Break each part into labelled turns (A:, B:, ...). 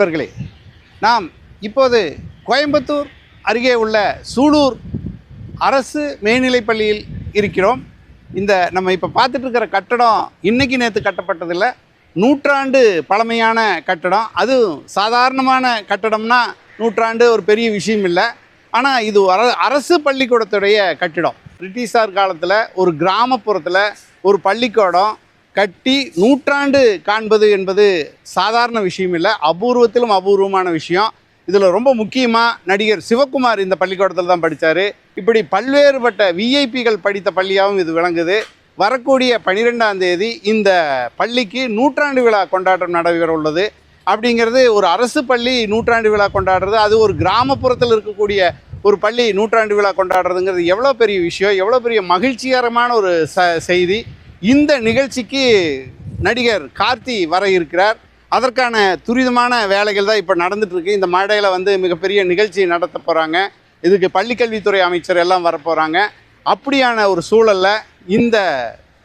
A: நண்பர்களே நாம் இப்போது கோயம்புத்தூர் அருகே உள்ள சூலூர் அரசு மேல்நிலைப் பள்ளியில் இருக்கிறோம். இந்த நம்ம இப்போ பார்த்துட்ருக்கிற கட்டடம் இன்றைக்கி நேற்று கட்டப்பட்டதில்லை. நூற்றாண்டு பழமையான கட்டடம். அதுவும் சாதாரணமான கட்டடம்னா நூற்றாண்டு ஒரு பெரிய விஷயம் இல்லை. ஆனால் இது அர அரசு பள்ளிக்கூடத்துடைய கட்டிடம். பிரிட்டிஷார் காலத்தில் ஒரு கிராமப்புறத்தில் ஒரு பள்ளிக்கூடம் கட்டி நூற்றாண்டு காண்பது என்பது சாதாரண விஷயம் இல்லை. அபூர்வத்திலும் அபூர்வமான விஷயம். இதில் ரொம்ப முக்கியமாக நடிகர் சிவகுமார் இந்த பள்ளிக்கூடத்தில் தான் படித்தார் இப்படி பல்வேறுபட்ட விஐபிகள் படித்த பள்ளியாகவும் இது விளங்குது. வரக்கூடிய பனிரெண்டாம் தேதி இந்த பள்ளிக்கு நூற்றாண்டு விழா கொண்டாட்டம் நடைபெற உள்ளது. அப்படிங்கிறது ஒரு அரசு பள்ளி நூற்றாண்டு விழா கொண்டாடுறது. அது ஒரு கிராமப்புறத்தில் இருக்கக்கூடிய ஒரு பள்ளி நூற்றாண்டு விழா கொண்டாடுறதுங்கிறது எவ்வளோ பெரிய விஷயம் எவ்வளோ பெரிய மகிழ்ச்சிகரமான ஒரு ச செய்தி. இந்த நிகழ்ச்சிக்கு நடிகர் கார்த்தி வர இருக்கிறார். அதற்கான துரிதமான வேலைகள் தான் இப்போ நடந்துகிட்ருக்கு இந்த மேடையில் வந்து மிகப்பெரிய நிகழ்ச்சி நடத்த போகிறாங்க இதுக்கு பள்ளிக்கல்வித்துறை அமைச்சர் எல்லாம் வர போகிறாங்க அப்படியான ஒரு சூழலில் இந்த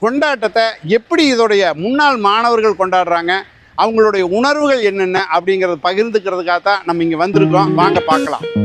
A: கொண்டாட்டத்தை எப்படி இதோடைய முன்னாள் மாணவர்கள் கொண்டாடுறாங்க? அவங்களுடைய உணர்வுகள் என்னென்ன? அப்படிங்கிறத பகிர்ந்துக்கிறதுக்காக தான் நம்ம இங்கே வந்திருக்கோம். வாங்க பார்க்கலாம்.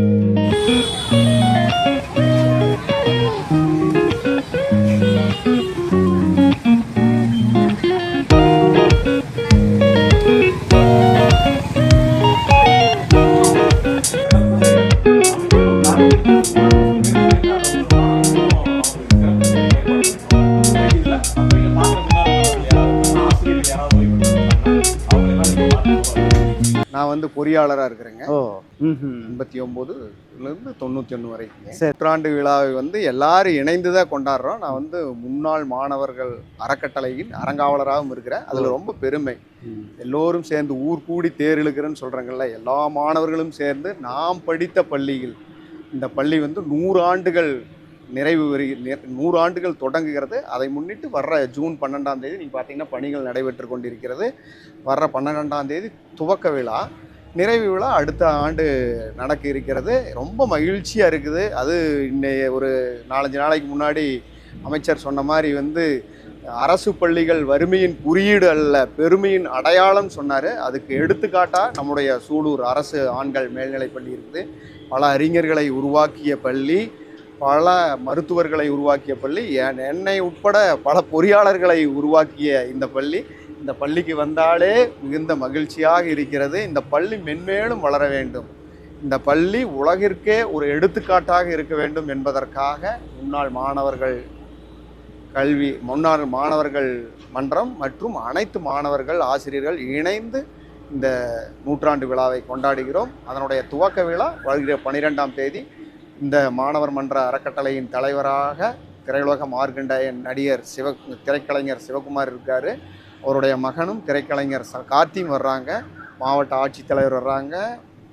B: நான் வந்து பொறியாளராக இருக்கிறேங்க.
A: ஓ
B: எண்பத்தி ஒம்போதுலேருந்து தொண்ணூற்றி ஒன்று வரைக்கும். நூற்றாண்டு விழாவை வந்து எல்லாரும் இணைந்து தான் கொண்டாடுறோம். நான் வந்து முன்னாள் மாணவர்கள் அறக்கட்டளையின் அறங்காவலராகவும் இருக்கிறேன். அதில் ரொம்ப பெருமை. எல்லோரும் சேர்ந்து ஊர் கூடி தேர் இழுக்கிறேன்னு சொல்கிறாங்கல்ல எல்லா மாணவர்களும் சேர்ந்து நாம் படித்த பள்ளியில் இந்த பள்ளி வந்து நூறு ஆண்டுகள் நிறைவு வரு நூறு ஆண்டுகள் தொடங்குகிறது. அதை முன்னிட்டு வர்ற ஜூன் பன்னெண்டாம் தேதி நீங்கள் பார்த்தீங்கன்னா பணிகள் நடைபெற்று கொண்டிருக்கிறது. வர்ற பன்னெண்டாம் தேதி துவக்க விழா. நிறைவு விழா அடுத்த ஆண்டு நடக்க இருக்கிறது. ரொம்ப மகிழ்ச்சியாக இருக்குது. அது இன்னைய ஒரு நாலஞ்சு நாளைக்கு முன்னாடி அமைச்சர் சொன்ன மாதிரி வந்து அரசு பள்ளிகள் வறுமையின் குறியீடு அல்ல பெருமையின் அடையாளம் சொன்னார். அதுக்கு எடுத்துக்காட்டாக நம்முடைய சூலூர் அரசு ஆண்கள் மேல்நிலைப் பள்ளி இருக்குது. பல அறிஞர்களை உருவாக்கிய பள்ளி. பல மருத்துவர்களை உருவாக்கிய பள்ளி என்னை உட்பட பல பொறியாளர்களை உருவாக்கிய இந்த பள்ளி. இந்த பள்ளிக்கு வந்தாலே மிகுந்த மகிழ்ச்சியாக இருக்கிறது. இந்த பள்ளி மென்மேலும் வளர வேண்டும். இந்த பள்ளி உலகிற்கே ஒரு எடுத்துக்காட்டாக இருக்க வேண்டும் என்பதற்காக முன்னாள் மாணவர்கள் கல்வி முன்னாள் மாணவர்கள் மன்றம் மற்றும் அனைத்து மாணவர்கள் ஆசிரியர்கள் இணைந்து இந்த நூற்றாண்டு விழாவை கொண்டாடுகிறோம். அதனுடைய துவக்க விழா வருகிற பனிரெண்டாம் தேதி இந்த மாணவர் மன்ற அறக்கட்டளையின் தலைவராக திரையுலக மார்க்கண்டேயன் நடிகர் சிவ திரைக்கலைஞர் சிவகுமார் இருக்கார். அவருடைய மகனும் திரைக்கலைஞர் கார்த்தியும் வர்றாங்க. மாவட்ட ஆட்சித்தலைவர் வர்றாங்க.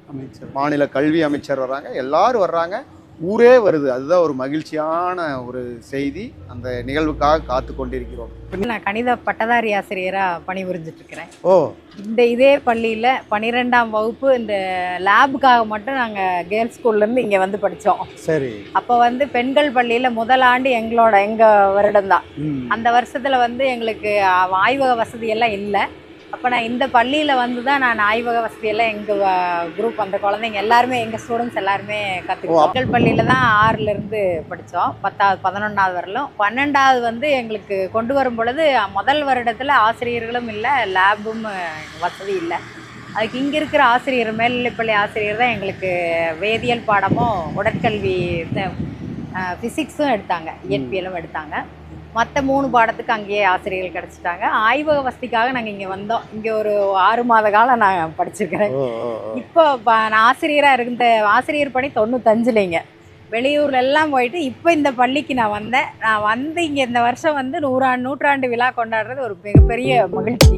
A: அமைச்சர்.
B: மாநில கல்வி அமைச்சர் வர்றாங்க. எல்லாரும் வர்றாங்க. ஊரே வருது. அதுதான் ஒரு மகிழ்ச்சியான ஒரு செய்தி. அந்த நிகழ்வுக்காக காத்து கொண்டிருக்கிறோம்.
C: நான் கணித பட்டதாரி ஆசிரியராக பணிபுரிஞ்சிட்டு இருக்கிறேன்
A: ஓ.
C: இந்த இதே பள்ளியில் பன்னிரெண்டாம் வகுப்பு இந்த லேபுக்காக மட்டும் நாங்கள் கேர்ள்ஸ் ஸ்கூல்லேருந்து இங்கே வந்து படித்தோம்
A: சரி.
C: அப்போ வந்து பெண்கள் பள்ளியில் முதல் ஆண்டு எங்களோட எங்கள் வருடம்தான். அந்த வருஷத்தில் வந்து எங்களுக்கு ஆய்வக வசதி எல்லாம் இல்லை. அப்போ நான் இந்த பள்ளியில் வந்து தான் நான் ஆய்வக வசதியெல்லாம் எங்கள் குரூப் அந்த குழந்தைங்க எல்லாருமே எங்கள் ஸ்டூடெண்ட்ஸ் எல்லாருமே கற்றுக்கிட்டோம் பெண்கள் பள்ளியில் தான் ஆறுலேருந்து படித்தோம் பத்தாவது பதினொன்றாவது வரலும். பன்னெண்டாவது வந்து எங்களுக்கு கொண்டு வரும் பொழுது முதல் வருடத்தில் ஆசிரியர்களும் இல்லை லேபும் வசதி இல்லை. அதுக்கு இங்கே இருக்கிற ஆசிரியர் மேல்நிலைப்பள்ளி ஆசிரியர் தான் எங்களுக்கு வேதியியல் பாடமும் உடற்கல்வி ஃபிசிக்ஸும் எடுத்தாங்க. இயற்பியலும் எடுத்தாங்க. மற்ற மூணு பாடத்துக்கு அங்கேயே ஆசிரியர்கள் கிடச்சிட்டாங்க. ஆய்வக வசதிக்காக நாங்கள் இங்கே வந்தோம். இங்கே ஒரு ஆறு மாத காலம் நான் படிச்சிருக்கிறேன். இப்போ நான் ஆசிரியராக இருந்த ஆசிரியர் பணி தொண்ணூத்தஞ்சுலைங்க வெளியூர்ல எல்லாம் போயிட்டு இப்போ இந்த பள்ளிக்கு நான் வந்தேன். நான் வந்து இங்கே இந்த வருஷம் வந்து நூறாண்டு நூற்றாண்டு விழா கொண்டாடுறது ஒரு மிகப்பெரிய மகிழ்ச்சி.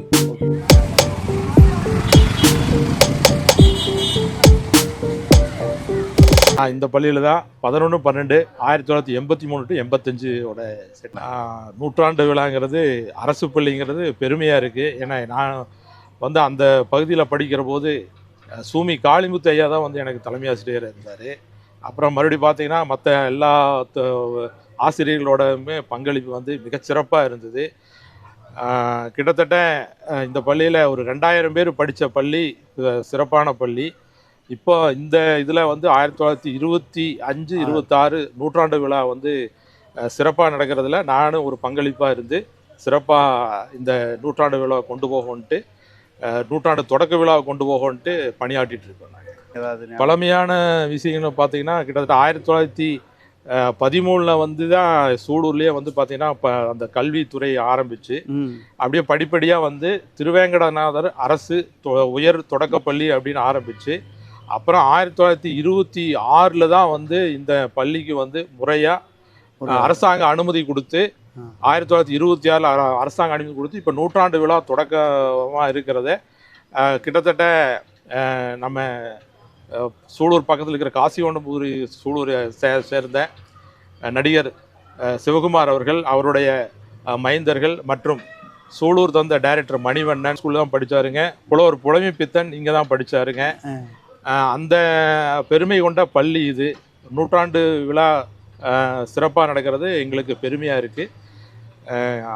D: நான் இந்த பள்ளியில் தான் பதினொன்று பன்னெண்டு ஆயிரத்தி தொள்ளாயிரத்தி எண்பத்தி மூணு டு எண்பத்தஞ்சோட நூற்றாண்டு விழாங்கிறது அரசு பள்ளிங்கிறது பெருமையாக இருக்குது ஏன்னா நான் வந்து அந்த பகுதியில் படிக்கிற போது சூமி காளிமுத்து ஐயா தான் வந்து எனக்கு தலைமை ஆசிரியர் இருந்தார். அப்புறம் மறுபடியும் பார்த்தீங்கன்னா மற்ற எல்லா ஆசிரியர்களோடமே பங்களிப்பு வந்து மிகச்சிறப்பாக இருந்தது. கிட்டத்தட்ட இந்த பள்ளியில் ஒரு ரெண்டாயிரம் பேர் படித்த பள்ளி சிறப்பான பள்ளி. இப்போ இந்த இதில் வந்து ஆயிரத்தி தொள்ளாயிரத்தி இருபத்தி அஞ்சு இருபத்தாறு நூற்றாண்டு விழா வந்து சிறப்பாக நடக்கிறதுல நானும் ஒரு பங்களிப்பாக இருந்து சிறப்பாக இந்த நூற்றாண்டு விழாவை கொண்டு போகணுன்ட்டு நூற்றாண்டு தொடக்க விழாவை கொண்டு போகணுன்ட்டு பணியாற்றிட்டு இருக்கோம் நாங்கள்? பழமையான விஷயங்களை பார்த்தீங்கன்னா கிட்டத்தட்ட ஆயிரத்தி தொள்ளாயிரத்தி பதிமூணில் வந்து தான் சூலூர்லேயே வந்து பார்த்தீங்கன்னா இப்போ அந்த கல்வித்துறை ஆரம்பிச்சு.
A: ம்.
D: அப்படியே படிப்படியாக வந்து திருவேங்கடநாதர் அரசு உயர் தொடக்கப்பள்ளி அப்படின்னு ஆரம்பிச்சு அப்புறம் ஆயிரத்தி தொள்ளாயிரத்தி இருபத்தி ஆறில் தான் வந்து இந்த பள்ளிக்கு வந்து முறையாக அரசாங்க அனுமதி கொடுத்து. ஆயிரத்தி தொள்ளாயிரத்தி இருபத்தி ஆறில் அரசாங்க அனுமதி கொடுத்து இப்போ நூற்றாண்டு விழா தொடக்கமாக இருக்கிறத. கிட்டத்தட்ட நம்ம சூலூர் பக்கத்தில் இருக்கிற காசிவண்டபுரி சூலூரை சே சேர்ந்த நடிகர் சிவகுமார் அவர்கள் அவருடைய மைந்தர்கள் மற்றும் சூலூர் தந்த டைரக்டர் மணிவண்ணன் ஸ்கூலில் தான் படித்தாருங்க புலவர் புலமை பித்தன் இங்கே தான் படித்தாருங்க அந்த பெருமை கொண்ட பள்ளி இது. நூற்றாண்டு விழா சிறப்பாக நடக்கிறது எங்களுக்கு பெருமையாக இருக்குது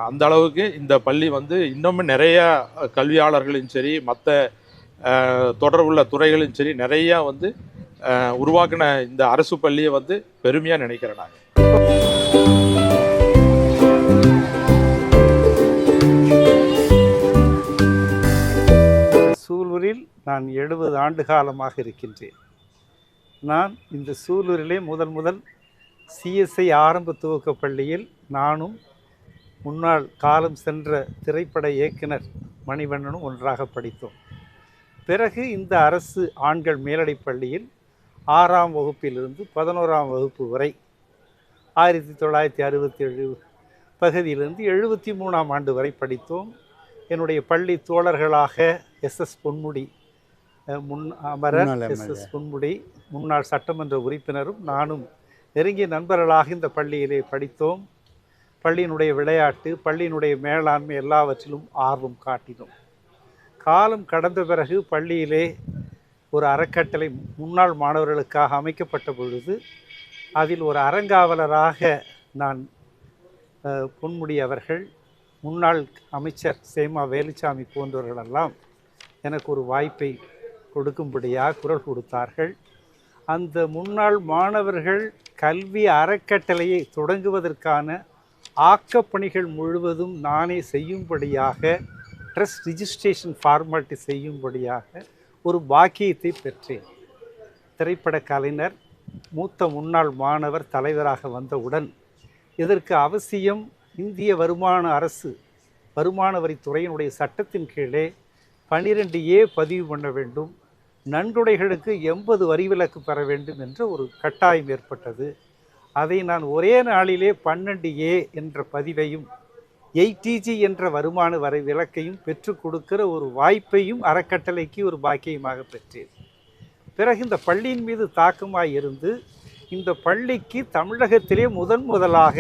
D: அந்த அளவுக்கு இந்த பள்ளி வந்து இன்னமும் நிறையா கல்வியாளர்களும் சரி மற்ற தொடர்புள்ள துறைகளும் சரி நிறையா வந்து உருவாக்கின இந்த அரசு பள்ளியை வந்து பெருமையாக நினைக்கிறேன் நாங்கள்
E: நான் எழுபது ஆண்டு காலமாக இருக்கின்றேன். நான் இந்த சூலூரிலே முதல் முதல் சிஎஸ்ஐ ஆரம்ப துவக்க பள்ளியில் நானும் முன்னாள் காலம் சென்ற திரைப்பட இயக்குனர் மணிவண்ணனும் ஒன்றாக படித்தோம். பிறகு இந்த அரசு ஆண்கள் மேலடை பள்ளியில் ஆறாம் வகுப்பிலிருந்து பதினோராம் வகுப்பு வரை ஆயிரத்தி தொள்ளாயிரத்தி அறுபத்தி ஏழு பகுதியிலிருந்து எழுபத்தி மூணாம் ஆண்டு வரை படித்தோம். என்னுடைய பள்ளி தோழர்களாக எஸ் எஸ் பொன்முடி முன் அமரர் எஸ் எஸ் பொன்முடி முன்னாள் சட்டமன்ற உறுப்பினரும் நானும் நெருங்கிய நண்பர்களாக இந்த பள்ளியிலே படித்தோம். பள்ளியினுடைய விளையாட்டு பள்ளியினுடைய மேலாண்மை எல்லாவற்றிலும் ஆர்வம் காட்டினோம். காலம் கடந்த பிறகு பள்ளியிலே ஒரு அறக்கட்டளை முன்னாள் மாணவர்களுக்காக அமைக்கப்பட்ட பொழுது அதில் ஒரு அறங்காவலராக நான் பொன்முடி அவர்கள் முன்னாள் அமைச்சர் சேமா வேலுச்சாமி போன்றவர்களெல்லாம் எனக்கு ஒரு வாய்ப்பை கொடுக்கும்படியாக குரல் கொடுத்தார்கள். அந்த முன்னாள் மாணவர்கள் கல்வி அறக்கட்டளையை தொடங்குவதற்கான ஆக்கப்பணிகள் முழுவதும் நானே செய்யும்படியாக ட்ரஸ்ட் ரிஜிஸ்ட்ரேஷன் ஃபார்மாலிட்டி செய்யும்படியாக ஒரு பாக்கியத்தை பெற்றேன். திரைப்பட கலைஞர் மூத்த முன்னாள் மாணவர் தலைவராக வந்தவுடன் இதற்கு அவசியம் இந்திய வருமான அரசு வருமான வரித்துறையினுடைய சட்டத்தின் கீழே பன்னிரெண்டு ஏ பதிவு பண்ண வேண்டும். நன்கொடைகளுக்கு எண்பது வரி விலக்கு பெற வேண்டும் என்ற ஒரு கட்டாயம் ஏற்பட்டது அதை நான் ஒரே நாளிலே பன்னெண்டு ஏ என்ற பதிவையும் எயிட்டிஜி என்ற வருமான வரி விலக்கையும் பெற்றுக் கொடுக்கிற ஒரு வாய்ப்பையும் அறக்கட்டளைக்கு ஒரு பாக்கியமாக பெற்றேன் பிறகு இந்த பள்ளியின் மீது தாக்கமாக இருந்து இந்த பள்ளிக்கு தமிழகத்திலே முதன் முதலாக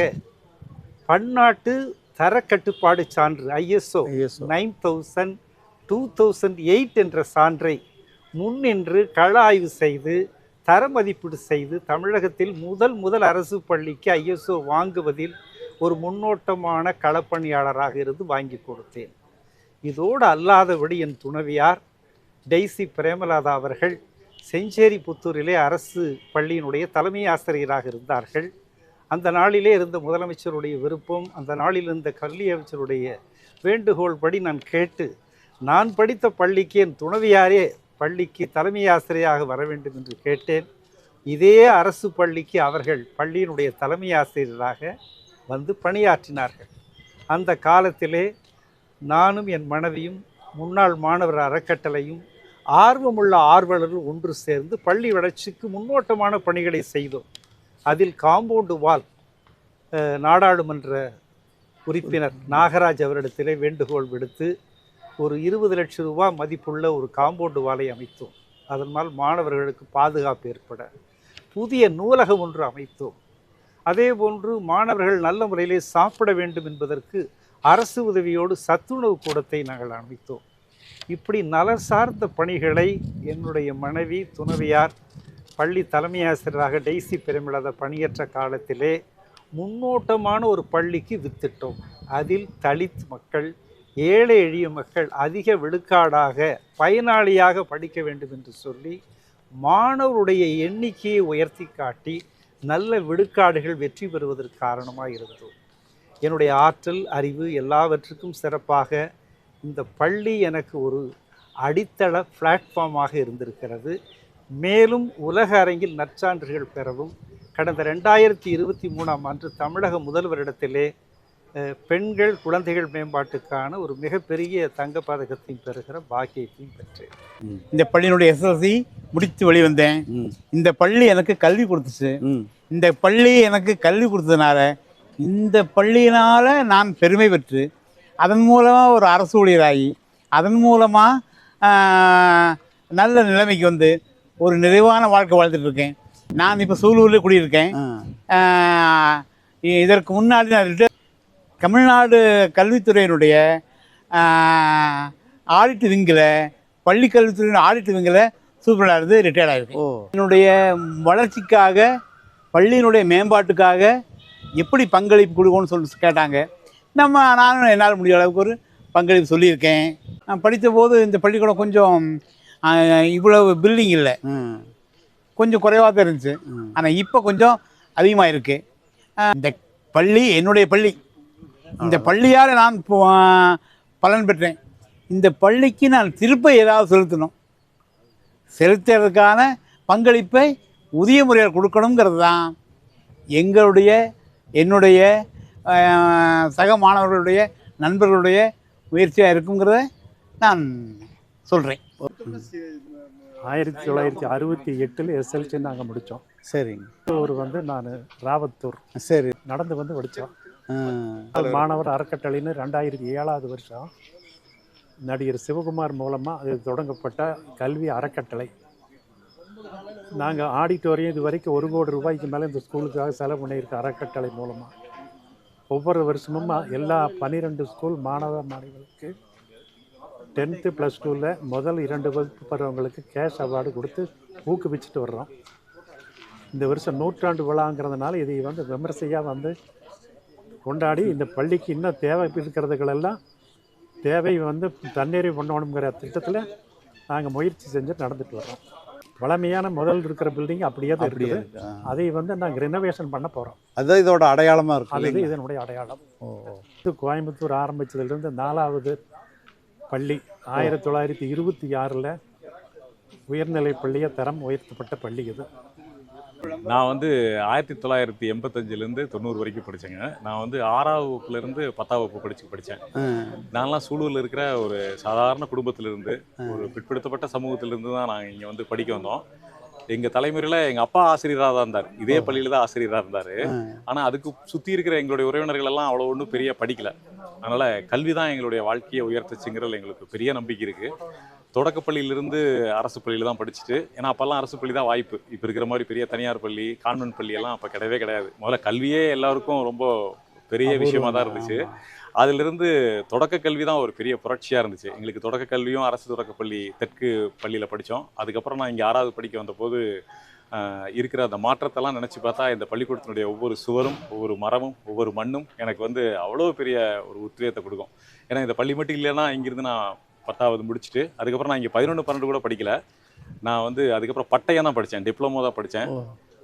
E: பன்னாட்டு தரக்கட்டுப்பாடு சான்று ISO. Nine thousand two thousand eight என்ற சான்றை முன்னின்று கள ஆய்வு செய்து தர மதிப்பீடு செய்து தமிழகத்தில் முதல் முதல் அரசு பள்ளிக்கு ஐஎஸ்ஓ வாங்குவதில் ஒரு முன்னோட்டமான களப்பணியாளராக இருந்து வாங்கி கொடுத்தேன். இதோடு அல்லாதபடி என் துணைவியார் டெய்சி பிரேமலாதா அவர்கள் செஞ்சேரி புத்தூரிலே அரசு பள்ளியினுடைய தலைமை ஆசிரியராக இருந்தார்கள். அந்த நாளிலே இருந்த முதலமைச்சருடைய விருப்பம் அந்த நாளில் இருந்த கல்வி அமைச்சருடைய வேண்டுகோள் படி நான் கேட்டு நான் படித்த பள்ளிக்கு என் துணைவியாரே பள்ளிக்கு தலைமை ஆசிரியராக வர வேண்டும் என்று கேட்டேன். இதே அரசு பள்ளிக்கு அவர்கள் பள்ளியினுடைய தலைமை ஆசிரியராக வந்து பணியாற்றினார்கள். அந்த காலத்திலே நானும் என் மனைவியும் முன்னாள் மாணவர் அறக்கட்டளையும் ஆர்வமுள்ள ஆர்வலர்கள் ஒன்று சேர்ந்து பள்ளி வளர்ச்சிக்கு முன்னோட்டமான பணிகளை செய்தோம். அதில் காம்பவுண்டு வால் நாடாளுமன்ற உறுப்பினர் நாகராஜ் அவரிடத்திலே வேண்டுகோள் விடுத்து ஒரு இருபது லட்சம் ரூபாய் மதிப்புள்ள ஒரு காம்பவுண்டு வாலை அமைத்தோம். அதனால் மாணவர்களுக்கு பாதுகாப்பு ஏற்பட புதிய நூலகம் ஒன்று அமைத்தோம். அதே போன்று மாணவர்கள் நல்ல முறையிலே சாப்பிட வேண்டும் என்பதற்கு அரசு உதவியோடு சத்துணவு கூடத்தை நாங்கள் அமைத்தோம். இப்படி நலன் சார்ந்த பணிகளை என்னுடைய மனைவி துணைவியார் பள்ளி தலைமை ஆசிரியராக டெய்சி பெருமிழாத பணியற்ற காலத்திலே முன்னோட்டமான ஒரு பள்ளிக்கு வித்திட்டோம். அதில் தலித் மக்கள் ஏழை எளிய மக்கள் அதிக விழுக்காடாக பயனாளியாக படிக்க வேண்டும் என்று சொல்லி மாணவருடைய எண்ணிக்கையை உயர்த்தி காட்டி நல்ல விழுக்காடுகள் வெற்றி பெறுவதற்கு காரணமாக இருந்தது. என்னுடைய ஆற்றல் அறிவு எல்லாவற்றுக்கும் சிறப்பாக இந்த பள்ளி எனக்கு ஒரு அடித்தள பிளாட்ஃபார்மாக இருந்திருக்கிறது. மேலும் உலக அரங்கில் நற்சான்றுகள் பெறவும் கடந்த ரெண்டாயிரத்தி இருபத்தி மூணாம் ஆண்டு தமிழக முதல்வரிடத்திலே பெண்கள் குழந்தைகள் மேம்பாட்டுக்கான ஒரு மிகப்பெரிய தங்க பதக்கத்தையும் பெறுகிற பாக்கியத்தையும் பெற்றேன்.
F: இந்த பள்ளியினுடைய எஸ்எஸ்சி முடித்து வெளிவந்தேன். இந்த பள்ளி எனக்கு கல்வி கொடுத்துச்சு. இந்த பள்ளி எனக்கு கல்வி கொடுத்ததுனால இந்த பள்ளியினால் நான் பெருமை பெற்று அதன் மூலமாக ஒரு அரசு ஊழியராகி அதன் மூலமாக நல்ல நிலைமைக்கு வந்து ஒரு நிறைவான வாழ்க்கை வாழ்ந்துட்டு இருக்கேன். நான் இப்போ சூலூரில் குடியிருக்கேன். இதற்கு முன்னாடி நான் தமிழ்நாடு கல்வித்துறையினுடைய ஆடிட் விங்கில் பள்ளி கல்வித்துறையின் ஆடிட் விங்கில் சூப்பராக இருந்து ரிட்டையர்ட் ஆகிருக்கேன்
A: ஓ.
F: என்னுடைய வளர்ச்சிக்காக பள்ளியினுடைய மேம்பாட்டுக்காக எப்படி பங்களிப்பு கொடுக்கணும்னு சொல்லி கேட்டாங்க. நம்ம நானும் என்னால் முடிய அளவுக்கு ஒரு பங்களிப்பு சொல்லியிருக்கேன். நான் படித்த போது இந்த பள்ளிக்கூடம் கொஞ்சம் இவ்வளவு பில்டிங் இல்லை. கொஞ்சம் குறைவாக தான் இருந்துச்சு. ஆனால் இப்போ கொஞ்சம் அதிகமாக இருக்கு ஆஹ், இந்த பள்ளி என்னுடைய பள்ளி இந்த பள்ளியால் நான் பலன் பெற்றேன். இந்த பள்ளிக்கு நான் திருப்ப ஏதாவது செலுத்தணும். செலுத்துறதுக்கான பங்களிப்பை உரிய முறையில் கொடுக்கணுங்கிறது தான் எங்களுடைய என்னுடைய சக மாணவர்களுடைய நண்பர்களுடைய முயற்சியாக இருக்குங்கிறத நான் சொல்கிறேன்
G: ஆயிரத்தி தொள்ளாயிரத்தி அறுபத்தி எட்டில் எஸ்எல்சி நாங்கள் முடித்தோம்
A: சரிங்க.
G: ஒரு வந்து நான் ராவத்தூர்.
A: சரி.
G: நடந்து வந்து படித்தோம் மாணவர் அறக்கட்டளைன்னு ரெண்டாயிரத்தி ஏழாவது வருஷம் நடிகர் சிவகுமார் மூலமாக அது தொடங்கப்பட்ட கல்வி அறக்கட்டளை. நாங்கள் ஆடிட்டோரியம் இது வரைக்கும் ஒரு கோடி ரூபாய்க்கு மேலே இந்த ஸ்கூலுக்காக செலவு பண்ணியிருக்க அறக்கட்டளை மூலமாக ஒவ்வொரு வருஷமும் எல்லா பன்னிரெண்டு ஸ்கூல் மாணவ மாணவிகளுக்கு டென்த்து ப்ளஸ் டூவில் முதல் இரண்டு வகுப்பு பருவங்களுக்கு கேஷ் அவார்டு கொடுத்து ஊக்குவிச்சுட்டு வர்றோம். இந்த வருஷம் நூற்றாண்டு விழாங்கிறதுனால இதை வந்து விமர்சையாக வந்து கொண்டாடி இந்த பள்ளிக்கு இன்னும் தேவை இருக்கிறதுகளெல்லாம் தேவை வந்து தண்ணீரை பண்ணணுங்கிற திட்டத்தில் நாங்கள் முயற்சி செஞ்சு நடந்துட்டு வர்றோம் பழமையான முதல் இருக்கிற பில்டிங் அப்படியே தான் இருக்குது. அதை வந்து நாங்கள் ரினோவேஷன் பண்ண போகிறோம்
A: அதுதான் இதோட அடையாளமாக இருக்கு
G: அது? இதனுடைய அடையாளம். இது கோயம்புத்தூர் ஆரம்பித்ததுலேருந்து நாலாவது பள்ளி. ஆயிரத்தி தொள்ளாயிரத்தி இருபத்தி ஆறில் உயர்நிலை பள்ளியை தரம் உயர்த்தப்பட்ட பள்ளி இது.
H: நான் வந்து ஆயிரத்தி தொள்ளாயிரத்தி எண்பத்தஞ்சிலேருந்து தொண்ணூறு வரைக்கும் படித்தேங்க நான் வந்து ஆறாவது வகுப்புலேருந்து பத்தாம் வகுப்பு படித்து படித்தேன். நான்லாம் சூலூரில் இருக்கிற ஒரு சாதாரண குடும்பத்திலிருந்து ஒரு பிற்படுத்தப்பட்ட சமூகத்திலிருந்து தான் நாங்கள் இங்கே வந்து படிக்க வந்தோம். எங்கள் தலைமுறையில் எங்கள் அப்பா ஆசிரியராக தான் இருந்தார். இதே பள்ளியில் தான் ஆசிரியராக இருந்தார். ஆனால் அதுக்கு சுற்றி இருக்கிற எங்களுடைய உறவினர்கள் எல்லாம் அவ்வளோ ஒன்றும் பெரிய படிக்கல. அதனால் கல்வி தான் எங்களுடைய வாழ்க்கையை உயர்த்துச்சுங்கிறதுல எங்களுக்கு பெரிய நம்பிக்கை இருக்குது தொடக்கப்பள்ளியிலிருந்து அரசு பள்ளியில் தான் படிச்சுட்டு ஏன்னா அப்போல்லாம் அரசு பள்ளி தான் வாய்ப்பு. இப்போ இருக்கிற மாதிரி பெரிய தனியார் பள்ளி கான்வென்ட் பள்ளி எல்லாம் அப்போ கிடையவே கிடையாது. முதல்ல கல்வியே எல்லாருக்கும் ரொம்ப பெரிய விஷயமா தான் இருந்துச்சு. அதிலிருந்து தொடக்க கல்வி தான் ஒரு பெரிய புரட்சியாக இருந்துச்சு. எங்களுக்கு தொடக்க கல்வியும் அரசு தொடக்கப்பள்ளி தெற்கு பள்ளியில் படித்தோம் அதுக்கப்புறம் நான் இங்கே ஆறாவது படிக்க வந்தபோது இருக்கிற அந்த மாற்றத்தெல்லாம் நினச்சி பார்த்தா இந்த பள்ளிக்கூடத்தினுடைய ஒவ்வொரு சுவரும் ஒவ்வொரு மரமும் ஒவ்வொரு மண்ணும் எனக்கு வந்து அவ்வளோ பெரிய ஒரு உத்வேகத்தை கொடுக்கும். ஏன்னா இந்த பள்ளி மட்டும் இல்லைன்னா இங்கிருந்து நான் பத்தாவது முடிச்சுட்டு அதுக்கப்புறம் நான் இங்கே பதினொன்று பன்னெண்டு கூட படிக்கல. நான் வந்து அதுக்கப்புறம் பட்டையாக தான் படித்தேன் டிப்ளமோ தான் படித்தேன்.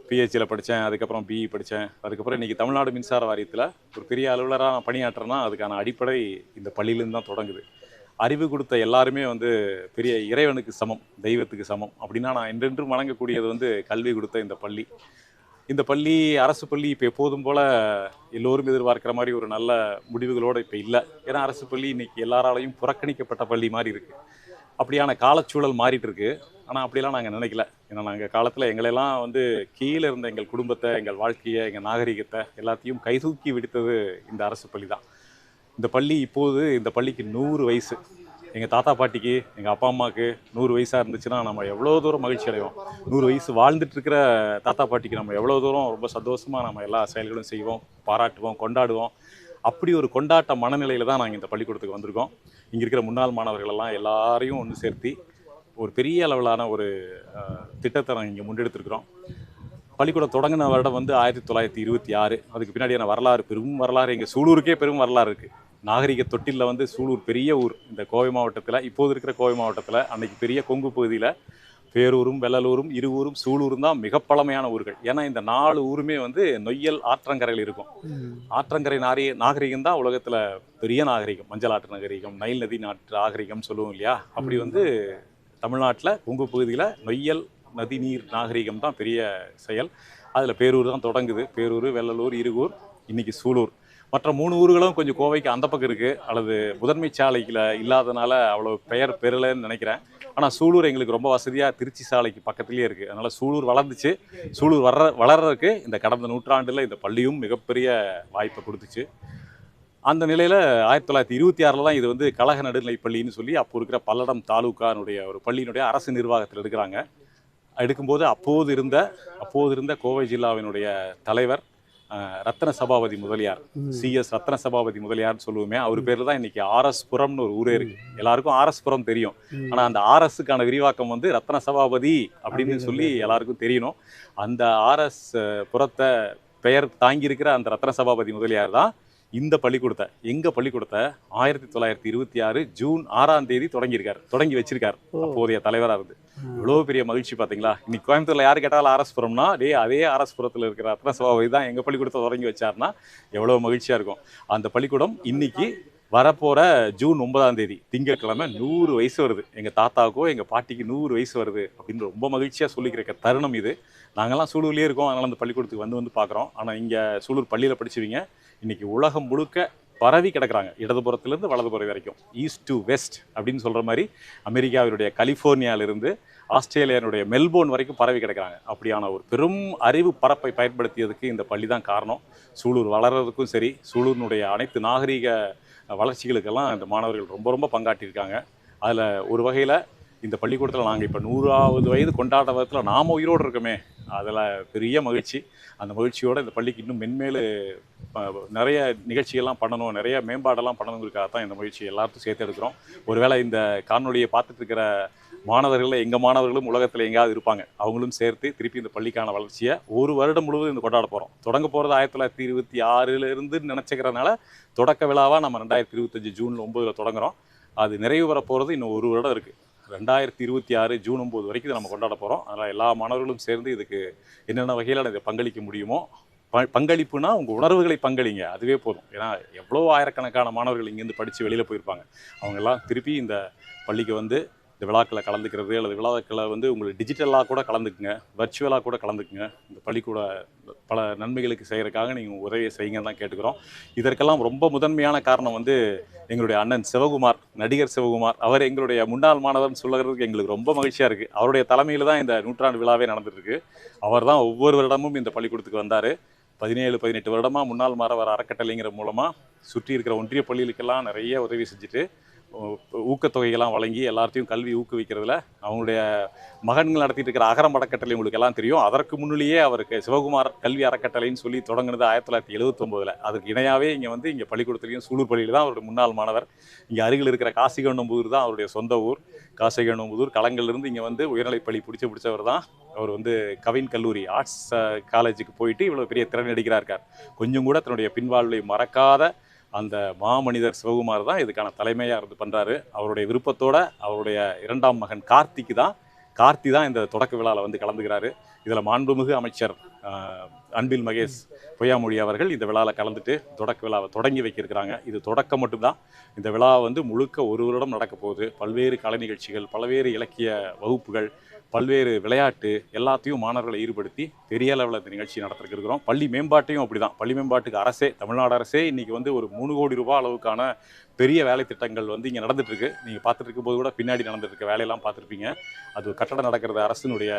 H: பிஹெச்சியில் படித்தேன் அதுக்கப்புறம் பிஇ படித்தேன் அதுக்கப்புறம் இன்றைக்கி தமிழ்நாடு மின்சார வாரியத்தில் ஒரு பெரிய அலுவலராக நான் பணியாற்றுறேன்னா அதுக்கான அடிப்படை இந்த பள்ளியிலேருந்து தான் தொடங்குது. அறிவு கொடுத்த எல்லாருமே வந்து பெரிய இறைவனுக்கு சமம் தெய்வத்துக்கு சமம். அப்படின்னா நான் என்றென்றும் வணங்கக்கூடியது வந்து கல்வி கொடுத்த இந்த பள்ளி. இந்த பள்ளி அரசு பள்ளி இப்போ எப்போதும் போல் எல்லோரும் எதிர்பார்க்குற மாதிரி ஒரு நல்ல முடிவுகளோடு இப்போ இல்லை. ஏன்னா அரசு பள்ளி இன்றைக்கி எல்லாராலையும் புறக்கணிக்கப்பட்ட பள்ளி மாதிரி இருக்குது அப்படியான காலச்சூழல் மாறிட்டு இருக்கு. ஆனால் அப்படிலாம் நாங்கள் நினைக்கல. ஏன்னா நாங்கள் காலத்தில் எங்களெல்லாம் வந்து கீழே இருந்த எங்கள் குடும்பத்தை எங்கள் வாழ்க்கையை எங்கள் நாகரிகத்தை எல்லாத்தையும் கைதூக்கி விடுத்தது இந்த அரசு பள்ளி தான் இந்த பள்ளி இப்போது இந்த பள்ளிக்கு நூறு வயசு. எங்கள் தாத்தா பாட்டிக்கு எங்கள் அப்பா அம்மாவுக்கு நூறு வயசாக இருந்துச்சுன்னா நம்ம எவ்வளோ தூரம் மகிழ்ச்சி அடைவோம்? நூறு வயசு வாழ்ந்துட்டுருக்கிற தாத்தா பாட்டிக்கு நம்ம எவ்வளோ தூரம் ரொம்ப சந்தோஷமாக நம்ம எல்லா செயல்களும் செய்வோம் பாராட்டுவோம் கொண்டாடுவோம். அப்படி ஒரு கொண்டாட்ட மனநிலையில் தான் நாங்கள் இந்த பள்ளிக்கூடத்துக்கு வந்திருக்கோம். இங்கே இருக்கிற முன்னாள் மாணவர்கள் எல்லாம் எல்லாரையும் ஒன்று சேர்த்து ஒரு பெரிய அளவிலான ஒரு திட்டத்தை நாங்கள் இங்கே முன்னெடுத்துருக்குறோம். பள்ளிக்கூடம் தொடங்கின வருடம் வந்து ஆயிரத்தி தொள்ளாயிரத்தி இருபத்தி ஆறு. அதுக்கு பின்னாடியான வரலாறு பெரும் வரலாறு. எங்கள் சூலூருக்கே பெரும் வரலாறு இருக்குது நாகரிக தொட்டிலில் வந்து சூலூர் பெரிய ஊர் இந்த கோவை மாவட்டத்தில் இப்போது இருக்கிற கோவை மாவட்டத்தில் அன்னைக்கு பெரிய கொங்கு பகுதியில் பேரூரும் வெள்ளலூரும் இருவூரும் சூலூரும் தான் மிக பழமையான ஊர்கள். ஏன்னா இந்த நாலு ஊருமே வந்து நொய்யல் ஆற்றங்கரையில் இருக்கும். ஆற்றங்கரை நாரி நாகரிகம் தான் உலகத்தில் பெரிய நாகரிகம். மஞ்சள் ஆற்று நாகரிகம் நைல் நதி நாட்டு நாகரிகம் சொல்லுவோம் இல்லையா? அப்படி வந்து தமிழ்நாட்டில் கொங்கு பகுதியில் நொய்யல் நதி நீர் நாகரிகம் தான் பெரிய செயல். அதில் பேரூர் தான் தொடங்குது. பேரூர் வெள்ளலூர் இருகூர் இன்னைக்கு சூலூர். மற்ற மூணு ஊர்களும் கொஞ்சம் கோவைக்கு அந்த பக்கம் இருக்குது அல்லது முதன்மை சாலையில் இல்லாதனால அவ்வளோ பெயர் பெறலைன்னு நினைக்கிறேன். ஆனால் சூலூர் எங்களுக்கு ரொம்ப வசதியாக திருச்சி சாலைக்கு பக்கத்துலேயே இருக்குது அதனால் சூலூர் வளர்ந்துச்சு. சூலூர் வர்ற வளர்றதுக்கு இந்த கடந்த நூற்றாண்டில் இந்த பள்ளியும் மிகப்பெரிய வாய்ப்பை கொடுத்துச்சு. அந்த நிலையில் ஆயிரத்தி தொள்ளாயிரத்தி இருபத்தி ஆறில் தான் இது வந்து கழக நடுநிலைப்பள்ளின்னு சொல்லி அப்போ இருக்கிற பல்லடம் தாலுக்கானுடைய ஒரு பள்ளியினுடைய அரசு நிர்வாகத்தில் எடுக்கிறாங்க. எடுக்கும்போது அப்போது இருந்த அப்போது இருந்த கோவை ஜில்லாவினுடைய தலைவர் ரத்ன சபாபதி முதலியார். சிஎஸ் ரத்ன சபாபதி முதலியார்னு சொல்லுவோமே அவர் பேர்ல தான் இன்னைக்கு ஆர்எஸ் புரம்னு ஒரு ஊரே இருக்கு. எல்லாருக்கும் ஆர்எஸ் புரம் தெரியும். ஆனா அந்த ஆர்எஸ்க்கான விரிவாக்கம் வந்து ரத்ன சபாபதி அப்படின்னு சொல்லி எல்லாருக்கும் தெரியணும். அந்த ஆர்எஸ் புறத்தை பெயர் தாங்கி இருக்கிற அந்த ரத்ன சபாபதி முதலியார் தான் இந்த பள்ளிக்கூடத்தை எங்க பள்ளிக்கூடத்தை ஆயிரத்தி தொள்ளாயிரத்தி இருபத்தி ஆறு ஜூன் ஆறாம் தேதி தொடங்கியிருக்காரு தொடங்கி வச்சிருக்காரு. அப்போதைய தலைவரா இருந்து. இவ்வளோ பெரிய மகிழ்ச்சி பார்த்தீங்களா? இன்னைக்கு கோயம்புத்தூரில் யார் கேட்டாலும் ஆர்எஸ்புரம்னா டே அதே ஆர்எஸ் புரத்துல இருக்கிற அத்தனை சபாபதி தான் எங்கள் பள்ளிக்கூடத்தை தொடங்கி வச்சாருன்னா எவ்வளோ மகிழ்ச்சியாக இருக்கும். அந்த பள்ளிக்கூடம் இன்னைக்கு வரப்போகிற ஜூன் ஒன்பதாம் தேதி திங்கட்கிழமை நூறு வயசு வருது. எங்கள் தாத்தாவுக்கோ எங்கள் பாட்டிக்கு நூறு வயசு வருது அப்படின்னு ரொம்ப மகிழ்ச்சியாக சொல்லிக்கிற தருணம் இது. நாங்கெல்லாம் சூலூர்லேயே இருக்கோம். அதனால் அந்த பள்ளிக்கூடத்துக்கு வந்து வந்து பார்க்குறோம். ஆனால் இங்கே சூலூர் பள்ளியில் படிச்சுவீங்க இன்னைக்கு உலகம் முழுக்க பரவி கிடக்குறாங்க. இடதுபுறத்திலேருந்து வலதுபுறம் வரைக்கும். ஈஸ்ட் டு வெஸ்ட் அப்படின்னு சொல்கிற மாதிரி அமெரிக்காவினுடைய கலிஃபோர்னியாவிலிருந்து ஆஸ்திரேலியானுடைய மெல்போர்ன் வரைக்கும் பரவி கிடக்கிறாங்க. அப்படியான ஒரு பெரும் அறிவு பரப்பை பயன்படுத்தியதுக்கு இந்த பள்ளி தான் காரணம். சூலூர் வளர்றதுக்கும் சரி சூலூரினுடைய அனைத்து நாகரீக வளர்ச்சிகளுக்கெல்லாம் இந்த மாணவர்கள் ரொம்ப ரொம்ப பங்காற்றியிருக்காங்க. அதில் ஒரு வகையில் இந்த பள்ளிக்கூடத்தில் நாங்கள் இப்போ நூறாவது வயது கொண்டாட விதத்தில் நாம உயிரோடு இருக்கோமே. அதில் பெரிய மகிழ்ச்சி. அந்த மகிழ்ச்சியோடு இந்த பள்ளிக்கு இன்னும் மென்மேலு நிறைய நிகழ்ச்சிகள்லாம் பண்ணணும் நிறைய மேம்பாடெல்லாம் பண்ணணுங்கிறக்காக தான் இந்த மகிழ்ச்சி எல்லாத்தையும் சேர்த்து எடுக்கிறோம். ஒருவேளை இந்த காணொலியை பார்த்துட்டு இருக்கிற மாணவர்கள் எங்கள் மாணவர்களும் உலகத்தில் எங்கேயாவது இருப்பாங்க அவங்களும் சேர்த்து திருப்பி இந்த பள்ளிக்கான வளர்ச்சியை ஒரு வருடம் முழுவதும் இந்த கொண்டாட போகிறோம் தொடங்க போகிறது ஆயிரத்தி தொள்ளாயிரத்தி இருபத்தி ஆறிலிருந்து நினச்சிக்கிறனால தொடக்க விழாவாக நம்ம ரெண்டாயிரத்தி இருபத்தஞ்சு ஜூன் ஒம்பதில் தொடங்குறோம். அது நிறைவு வர போகிறது இன்னும் ஒரு வருடம் இருக்குது ரெண்டாயிரத்தி இருபத்தி ஆறு ஜூன் ஒம்பது வரைக்கும் இதை நம்ம கொண்டாட போகிறோம் அதனால் எல்லா மாணவர்களும் சேர்ந்து இதுக்கு என்னென்ன வகையில் இதை பங்களிக்க முடியுமோ ப பங்களிப்புனா உங்கள் உணர்வுகளை பங்களிங்க. அதுவே போதும். ஏன்னா எவ்வளோ ஆயிரக்கணக்கான மாணவர்கள் இங்கேருந்து படித்து வெளியில் போயிருப்பாங்க. அவங்கெல்லாம் திருப்பி இந்த பள்ளிக்கு வந்து இந்த விழாக்களை கலந்துக்கிறது அல்லது விழாக்களை வந்து உங்களுக்கு டிஜிட்டலாக கூட கலந்துக்குங்க வர்ச்சுவலாக கூட கலந்துக்குங்க. இந்த பள்ளிக்கூட பல நன்மைகளுக்கு செய்கிறதுக்காக நீங்கள் உதவியை செய்யுங்கன்னு தான் கேட்டுக்கிறோம். இதற்கெல்லாம் ரொம்ப முதன்மையான காரணம் வந்து எங்களுடைய அண்ணன் சிவகுமார் நடிகர் சிவகுமார். அவர் எங்களுடைய முன்னாள் மாணவர்னு சொல்லுறதுக்கு எங்களுக்கு ரொம்ப மகிழ்ச்சியாக இருக்குது அவருடைய தலைமையில் தான் இந்த நூற்றாண்டு விழாவே நடந்துட்டுருக்கு. அவர் தான் ஒவ்வொரு வருடமும் இந்த பள்ளிக்கூடத்துக்கு வந்தார். பதினேழு பதினெட்டு வருடமாக முன்னாள் மாணவர் அறக்கட்டளைங்கிற மூலமாக சுற்றி இருக்கிற ஒன்றிய பள்ளிகளுக்கெல்லாம் நிறைய உதவி செஞ்சுட்டு ஊக்கத்தொகைகள்லாம் வழங்கி எல்லாத்தையும் கல்வி ஊக்குவிக்கிறதுல அவங்களுடைய மகன்கள் நடத்திட்டு இருக்கிற அகரம் அறக்கட்டளை உங்களுக்கு எல்லாம் தெரியும். அதற்கு முன்னிலேயே அவருக்கு சிவகுமார் கல்வி அறக்கட்டளைன்னு சொல்லி தொடங்குனது ஆயிரத்தி தொள்ளாயிரத்தி எழுபத்தொம்போதில் அதுக்கு இணையாகவே இங்கே வந்து இங்கே பள்ளிக்கூடத்துலையும் சூலூர் பள்ளியில் தான் அவருடைய முன்னாள் மாணவர். இங்கே அருகில் இருக்கிற காசிகண்ணம்புதூர் தான் அவருடைய சொந்த ஊர். காசிகண்ணம்புதூர் களங்கள்லேருந்து இங்கே வந்து உயர்நிலைப் பள்ளி பிடிச்ச பிடிச்சவர் தான் அவர் வந்து கவின் கல்லூரி ஆர்ட்ஸ் காலேஜுக்கு போயிட்டு இவ்வளோ பெரிய திறன் அடிக்கிறார் இருக்கார் கொஞ்சம் கூட தன்னுடைய பின்வாழ்வை மறக்காத அந்த மாமனிதர் சிவகுமார் தான் இதுக்கான தலைமையாக இருந்து பண்ணுறாரு அவருடைய விருப்பத்தோட அவருடைய இரண்டாம் மகன் கார்த்திக்கு தான் கார்த்தி தான் இந்த தொடக்க விழாவில் வந்து கலந்துக்கிறாரு. இதில் மாண்புமிகு அமைச்சர் அன்பில் மகேஷ் பொய்யாமொழி அவர்கள் இந்த விழாவில் கலந்துட்டு தொடக்க விழாவை தொடங்கி வைக்கிருக்கிறாங்க. இது தொடக்கம் மட்டும்தான். இந்த விழா வந்து முழுக்க ஒரு வருடம் நடக்க போகுது. பல்வேறு கலை நிகழ்ச்சிகள் பல்வேறு இலக்கிய வகுப்புகள் பல்வேறு விளையாட்டு எல்லாத்தையும் மாணவர்களை ஈடுபடுத்தி பெரிய அளவில் இந்த நிகழ்ச்சி நடத்திருக்கிறோம் இருக்கிறோம். பள்ளி மேம்பாட்டையும் அப்படிதான். பள்ளி மேம்பாட்டுக்கு அரசே தமிழ்நாடு அரசே இன்னைக்கு வந்து ஒரு மூணு கோடி ரூபாய் அளவுக்கான பெரிய வேலை திட்டங்கள் வந்து இங்கே நடந்துட்டு நீங்கள் பார்த்துட்டு இருக்கும்போது கூட பின்னாடி நடந்துருக்க வேலையெல்லாம் பார்த்துருப்பீங்க. அது கட்டடம் நடக்கிறது அரசினுடைய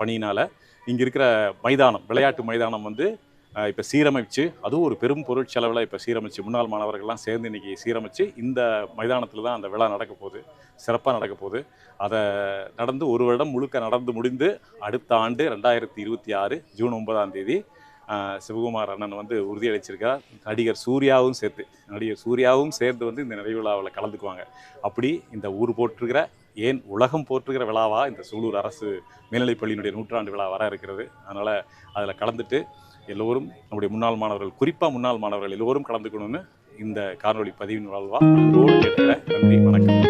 H: பணியினால் இங்கே இருக்கிற மைதானம் விளையாட்டு மைதானம் வந்து இப்போ சீரமைச்சு அதுவும் ஒரு பெரும் பொருட்செலவில் இப்போ சீரமைச்சு முன்னாள் மாணவர்கள்லாம் சேர்ந்து இன்னைக்கு சீரமைச்சு இந்த மைதானத்தில் தான் அந்த விழா நடக்க போகுது சிறப்பாக நடக்க போகுது. அதை நடந்து ஒரு வருடம் முழுக்க நடந்து முடிந்து அடுத்த ஆண்டு ரெண்டாயிரத்தி இருபத்தி ஆறு ஜூன் ஒன்பதாம் தேதி சிவகுமார் அண்ணன் வந்து உறுதியளிச்சிருக்கார் நடிகர் சூர்யாவும் சேர்த்து நடிகர் சூர்யாவும் சேர்ந்து வந்து இந்த நிறைவு விழாவில் கலந்துக்குவாங்க. அப்படி இந்த ஊர் போட்டிருக்கிற ஏன் உலகம் போற்றுகிற விழாவா? இந்த சூலூர் அரசு மேல்நிலைப்பள்ளியினுடைய நூற்றாண்டு விழா வர இருக்கிறது. அதனால் அதில் கலந்துட்டு எல்லோரும் நம்முடைய முன்னாள் மாணவர்கள் குறிப்பாக முன்னாள் மாணவர்கள் எல்லோரும் கலந்துக்கணும்னு இந்த காணொலி பதிவின் வாழ்வா. நன்றி வணக்கம்.